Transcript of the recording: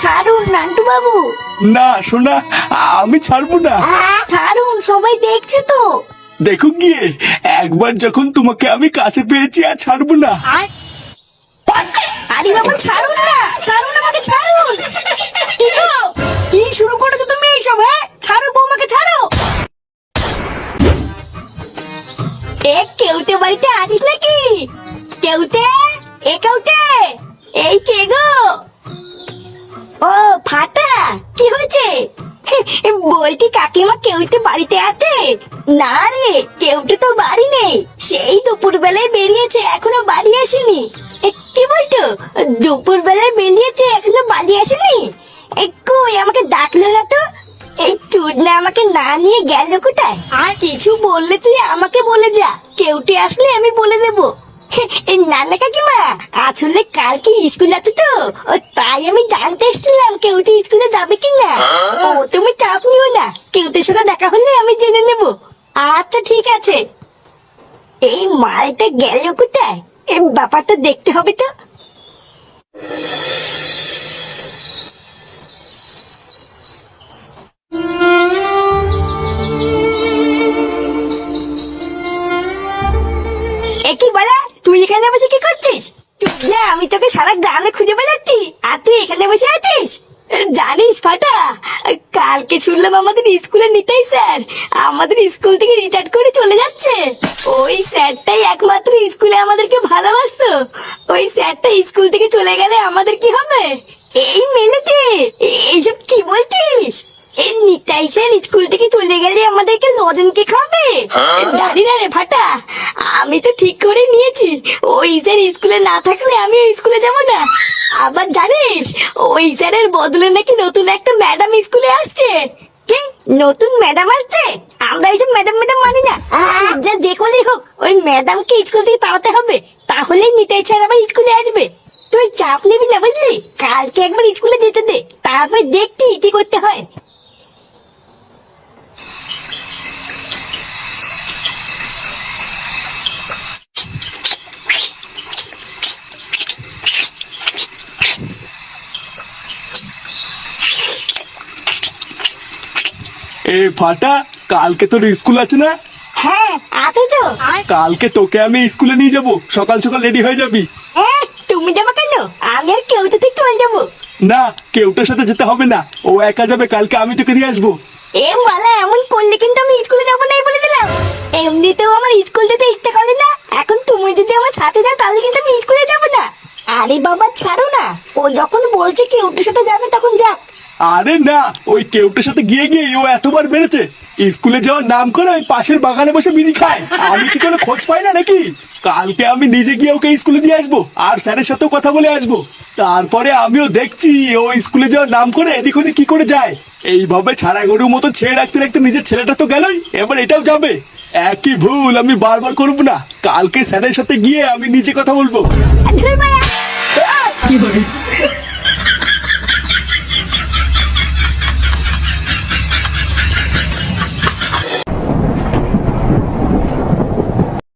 ছাড়ুন নান্টু বাবু না শোনা আমি ছাড়বো না। ছাড়ুন সবাই দেখছে তো। দেখো গিয়ে একবার যখন তোমাকে আমি কাছে পেয়েছি আর ছাড়বো না। আরে বাবা ছাড়ুন না ছাড়ুন আমাকে ছাড়ুন। কি গো? কি শুরু করেছ? বাড়িতে আছিস নাকি? কেউতে এ কেউতে এই কে গো? ও ফাটা কি হয়েছে? বলছি কাকিমা কেউতে বাড়িতে আছে? না রে কেউটে তো বাড়ি নেই। সেই দুপুর বেলায় বেরিয়েছে এখনও বাড়ি আসেনি। কি বলতো? দুপুর বেলায় বেরিয়েছে এখনও বাড়ি আসেনি? এ, চুদনা আমাকে না নিয়ে গেল কোথায়? আর কিছু বললে তুই আমাকে বলে যা। কেউটে আসলে আমি বলে দেবো। নানা কাকিমা আসলে কালকে স্কুল আছে তো ও তাই আমি জানতে এসেছিলাম কেউতে স্কুলে যাবে কিনা ও তুমি চাপ নিও না কেউটের সাথে দেখা হলে আমি জেনে নেব। আচ্ছা ঠিক আছে। এই মালটা গেল কোথায়? এই ব্যাপারটা দেখতে হবে তো। তুই এখানে বসে কি করছিস? না, আমি তোকে সারা গ্রামে খুঁজে বেড়াচ্ছি। আর তুই এখানে বসে আছিস? জানিস ফাটা, কালকে শুনলাম আমাদের স্কুলে নিতাই স্যার, আমাদের স্কুল থেকে রিটায়ার করে চলে যাচ্ছে। ওই স্যারটাই একমাত্র স্কুলে আমাদেরকে ভালোবাসতো। ওই স্যারটা স্কুল থেকে চলে গেলে আমাদের কি হবে? এই মেলেতে এইসব কি বলছিস? এই নিতাই স্যার স্কুল থেকে চলে গেলে আমাদেরকে নদনকে খাবে জানি না রে ফাটা। আমি তো ঠিক করে নিয়েছি। ওই স্যার স্কুলে না থাকলে আমি স্কুলে যাব না। আবার জানিস ওই স্যারের বদলে নাকি নতুন একটা ম্যাডাম স্কুলে আসছে। কি? নতুন ম্যাডাম আসছে? আমরা এইসব ম্যাডাম ম্যাডাম মানি না। যা যে করেই হোক ওই ম্যাডামকে স্কুল থেকে তাড়াতে হবে। তাহলেই নিতাই স্যার আবার স্কুলে আসবে। তুই চাপ নিবি না বুঝলি? কালকে একবার স্কুলে যেতে দে। তারপরে দেখছি কি করতে হয়। এ ফাটা কালকে তোর স্কুল আছে না? হ্যাঁ আছে তো। কালকে তোকে আমি স্কুলে নিয়ে যাব। সকাল সকাল রেডি হয়ে যাবি। তুমি যাব কেন? আমি আর কেউ তো চলে যাব। না কেউটার সাথে যেতে হবে না। ও একা যাবে কালকে আমি তোকে নিয়ে আসব। এ মালা এমন করলে কিন্তু আমি স্কুলে যাব নাই বলে দিলাম। এমনিতেও আমার স্কুল যেতে ইচ্ছে করে না। এখন তুমি যদি আমার সাথে যাও তাহলে কিন্তু আমি স্কুলে যাব না। আরে বাবা ছাড়ো না। ও যখন বলছে কেউটার সাথে যাবে তখন যাক আরে না ওই কেউটার সাথে গিয়ে গিয়ে ও এতবার বেড়েছে স্কুলে যাওয়ার নাম করে ওই পাশের বাগানে বসে বিড়ি খায়। আমি কি কোনো খোঁজ পাই না নাকি? কালকে আমি নিজে গিয়ে ওকে স্কুলে দিয়ে আসব আর স্যারের সাথেও কথা বলে আসব। তারপরে আমিও দেখছি ও স্কুলে যাওয়ার নাম করে এদিক ওদিক কি করে যায়। এইভাবে ছাড়া গরুর মতো ছেড়ে রাখতে রাখতে নিজের ছেলেটা তো গেলই এবার এটাও যাবে। একই ভুল আমি বারবার করব না। কালকে স্যারের সাথে গিয়ে আমি নিজে কথা বলব। ধুর মারা।